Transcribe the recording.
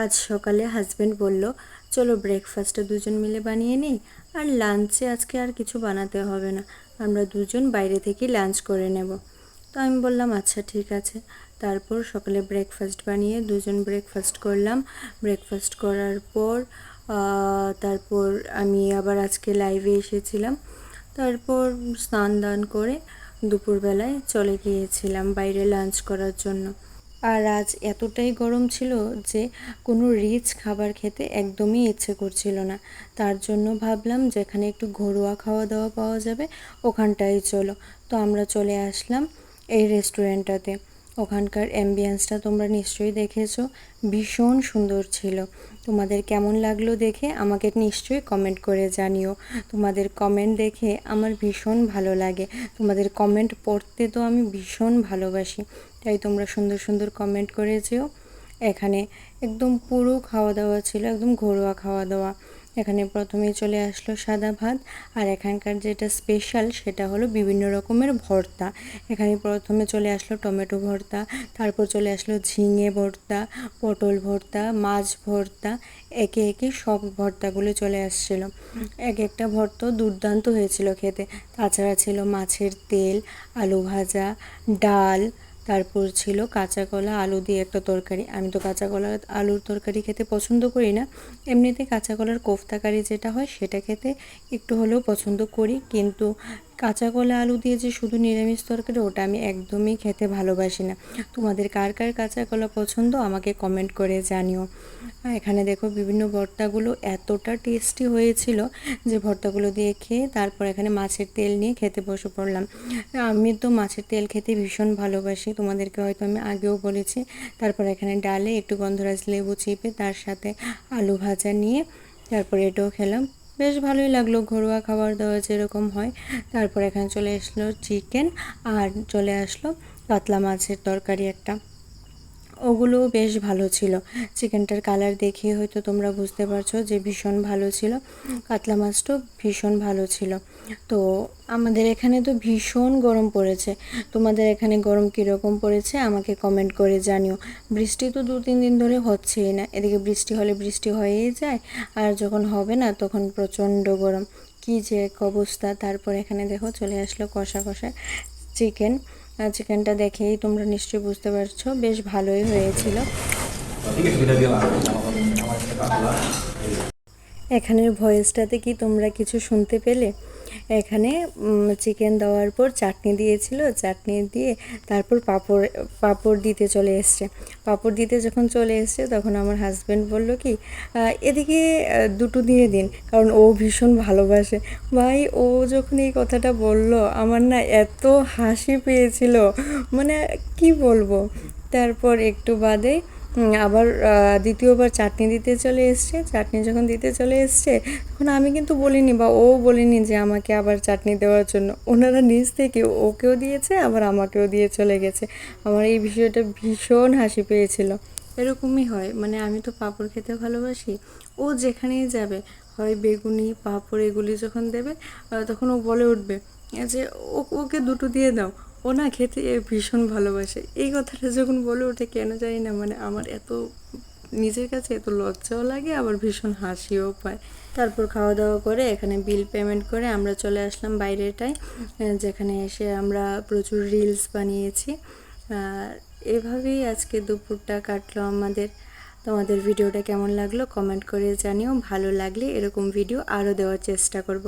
আজ সকালে হাজব্যান্ড বলল, চলো ব্রেকফাস্টটা দুজন মিলে বানিয়ে নিই, আর লাঞ্চে আজকে আর কিছু বানাতে হবে না, আমরা দুজন বাইরে থেকেই লাঞ্চ করে নেব। তো আমি বললাম আচ্ছা ঠিক আছে। তারপর সকালে ব্রেকফাস্ট বানিয়ে দুজন ব্রেকফাস্ট করলাম। ব্রেকফাস্ট করার পর তারপর আমি আবার আজকে লাইভে এসেছিলাম। তারপর স্নান দান করে দুপুরবেলায় চলে গিয়েছিলাম বাইরে লাঞ্চ করার জন্য। আর আজ এতটাই গরম ছিল যে কোনো রিচ খাবার খেতে একদমই ইচ্ছে করছিল না। তার জন্য ভাবলাম যেখানে একটু ঘরোয়া খাওয়া দাওয়া পাওয়া যাবে, ওখানটাই চলো। তো আমরা চলে আসলাম এই রেস্টুরেন্টটাতে ওখানকার অ্যাম্বিয়েন্সটা তোমরা নিশ্চয়ই দেখেছ। ভীষণ সুন্দর ছিল। তোমাদের কেমন লাগল দেখে আমাকে নিশ্চয়ই কমেন্ট করে জানিও। তোমাদের কমেন্ট দেখে আমার ভীষণ ভালো লাগে। তোমাদের কমেন্ট পড়তে তো আমি ভীষণ ভালোবাসি। তাই তোমরা সুন্দর সুন্দর কমেন্ট করে যেও এখানে একদম পুরো খাওয়া দাওয়া ছিল, একদম ঘরোয়া খাওয়া দাওয়া এখানে প্রথমেই চলে আসলো সাদা ভাত, আর এখানকার যেটা স্পেশাল সেটা হলো বিভিন্ন রকমের ভর্তা। এখানে প্রথমে চলে আসলো টমেটো ভর্তা, তারপর চলে আসলো ঝিঙে ভর্তা, পটল ভর্তা, মাছ ভর্তা, একে একে সব ভর্তাগুলো চলে আসছিল। এক একটা ভর্তা দুর্দান্ত হয়েছিল খেতে। তাছাড়া ছিল মাছের তেল, আলু ভাজা, ডাল তারপর ছিল কাঁচা কলা আলু দিয়ে একটা তরকারি। আমি তো কাঁচা কলা আলুর তরকারি খেতে পছন্দ করি না। এমনিতে কাঁচা কলার কোফতাকারি যেটা হয় সেটা খেতে একটু হলেও পছন্দ করি। কিন্তু কাঁচা কলা আলু দিয়ে যে শুধু নিরামিষ তরকারি, ওটা আমি একদমই খেতে ভালোবাসি না। তোমাদের কার কার কাঁচা কলা পছন্দ, আমাকে কমেন্ট করে জানিও। এখানে দেখো বিভিন্ন ভর্তাগুলো এতটা টেস্টি হয়েছিল যে ভর্তাগুলো দিয়ে খেয়ে তারপর এখানে মাছের তেল নিয়ে খেতে বসে পড়লাম। আমি তো মাছের তেল খেতে ভীষণ ভালোবাসি, তোমাদেরকে হয়তো আমি আগেও বলেছি। তারপর এখানে ডালে একটু গন্ধরাজ লেবু চিপে তার সাথে আলু ভাজা নিয়ে তারপর এটাও খেলাম। বেশ ভালোই লাগল ঘরোয়া খাবার দাওয়া যেরকম হয়। তারপর এখানে চলে আসলো চিকেন আর চলে আসলো কাতলা মাছের তরকারি একটা। ওগুলোও বেশ ভালো ছিল। চিকেনটার কালার দেখে হয়তো তোমরা বুঝতে পারছ যে ভীষণ ভালো ছিল। কাতলা মাছটাও ভীষণ ভালো ছিল। তো আমাদের এখানে তো ভীষণ গরম পড়েছে। তোমাদের এখানে গরম কীরকম পড়েছে আমাকে কমেন্ট করে জানিও। বৃষ্টি তো দু, তিন দিন ধরে হচ্ছেই না। এদিকে বৃষ্টি হলে বৃষ্টি হয়েই যায়, আর যখন হবে না তখন প্রচণ্ড গরম। কী যে এক অবস্থা। তারপর এখানে দেখো চলে আসলো কষা কষা চিকেন চিকেনটা দেখেই তোমরা নিশ্চয়ই বুঝতে পারছ। বেশ ভালোই হয়েছিল। এখানের ভয়েসটাতে কি তোমরা কিছু শুনতে পেলে? এখানে চিকেন দেওয়ার পর চাটনি দিয়েছিল। চাটনি দিয়ে তারপর পাঁপড় পাঁপড় দিতে চলে এসছে। পাঁপড় দিতে যখন চলে এসছে, তখন আমার হাজব্যান্ড বলল কি এদিকে দুটো দিয়ে দিন, কারণ ও ভীষণ ভালোবাসে। ভাই, ও যখন এই কথাটা বলল, আমার না এত হাসি পেয়েছিল। মানে কি বলব? তারপর একটু বাদে আবার দ্বিতীয়বার চাটনি দিতে চলে এসছে। চাটনি যখন দিতে চলে এসছে, তখন আমি কিন্তু বলিনি বা ও বলিনি যে আমাকে আবার চাটনি দেওয়ার জন্য। ওনারা নিজ থেকে ওকেও দিয়েছে, আবার আমাকেও দিয়ে চলে গেছে। আমার এই বিষয়টা ভীষণ হাসি পেয়েছিল। এরকমই হয়। মানে আমি তো পাঁপড় খেতে ভালোবাসি। ও যেখানেই যাবে, হয় বেগুনি, পাঁপড় এগুলি যখন দেবে তখন ও বলে উঠবে যে ওকে দুটো দিয়ে দাও। ও না খেতে ভীষণ ভালোবাসে। এই কথাটা যখন বলে ওঠে, কেন জানি না মানে আমার এত নিজের কাছে এত লজ্জাও লাগে, আবার ভীষণ হাসিও পায়। তারপর খাওয়া দাওয়া করে এখানে বিল পেমেন্ট করে আমরা চলে আসলাম বাইরেটায় যেখানে এসে আমরা প্রচুর রিলস বানিয়েছি। আর এভাবেই আজকে দুপুরটা কাটলো আমাদের। তোমাদের ভিডিওটা কেমন লাগল কমেন্ট করে জানিও। ভালো লাগলে এরকম ভিডিও আরও দেওয়ার চেষ্টা করব।